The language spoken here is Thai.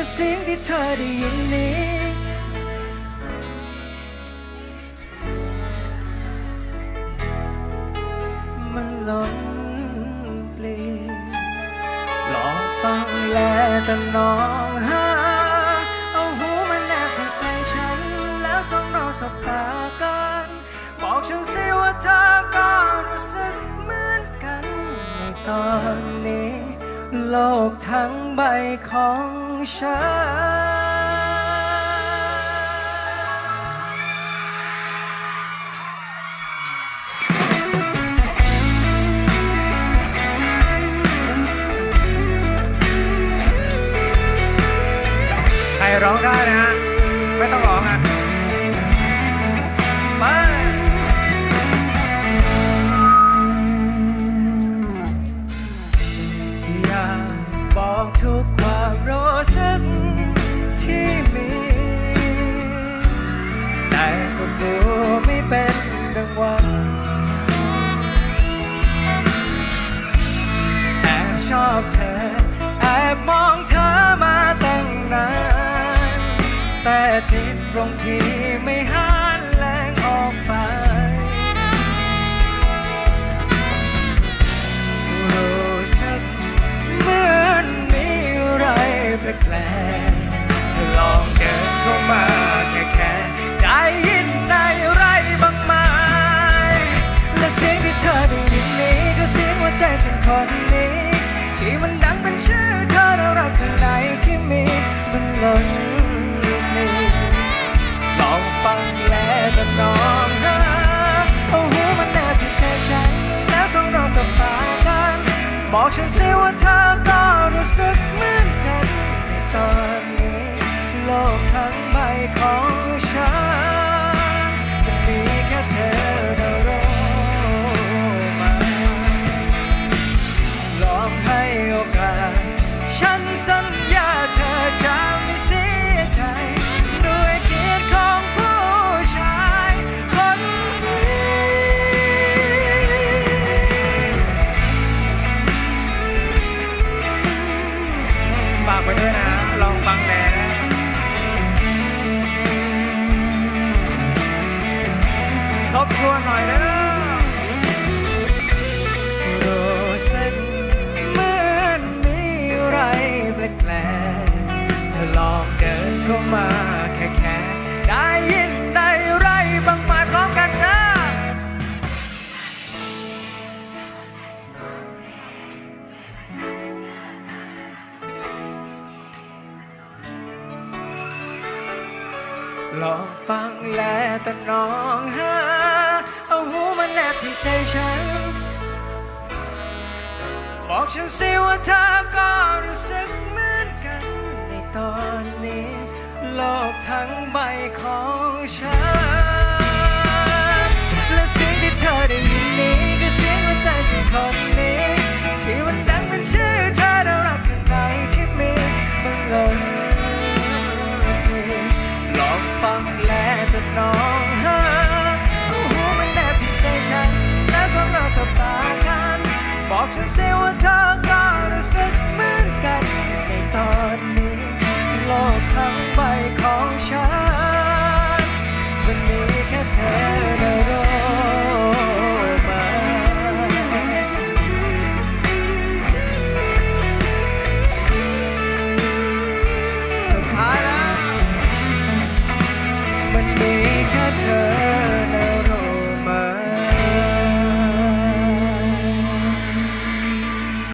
และเสียงที่เธอได้ยินนี้ มันล้นเปลี่ยนหลอกฟังแลแต่น้องหาเอาหูมันแนบที่ใจฉัน แล้วส่งเราสบตากัน บอกฉันสิว่าเธอก็รู้สึกเหมือนกันในตอนนี้ โลกทั้งใบของ ฉัน ใครร้องได้นะฮะ ไม่ต้องร้องอะ อบเธอ แอบมองเธอมาตั้งนาน แต่ติดตรงที่ไม่หันแรงออกไป รู้สึกเหมือนมีอะไรแปลกๆเธอลองเดินเข้ามาแค่แค่ได้ยินได้ไรบ้างไหมและเสียงที่เธอได้ยินนี้ก็เสียงหัวใจฉันคน บอกฉันสิว่าเธอก็รู้สึกเหมือนกันในตอนนี้ โลกทั้งใบของฉันมันมีแค่เธอเดารู้มาลองให้โอกาสฉันสัก ไปด้วยนะ ลองฟังแน่ทบทวนหน่อยเด้อรู้สึกเหมือนมีอะไรแปลกๆเธอลองเดินเข้ามาแค่ ลองฟังแลแต่น้องหาเอาหูมาแนบที่ใจฉัน บอกฉันสิว่าเธอก็รู้สึกเหมือนกัน ในตอนนี้ โลกทั้งใบของฉัน และสิ่งที่เธอได้ยิน น้องหาโอาหูมันแนบที่ใจฉันและสองเราสบตากัน บอกฉันสิว่าเธอ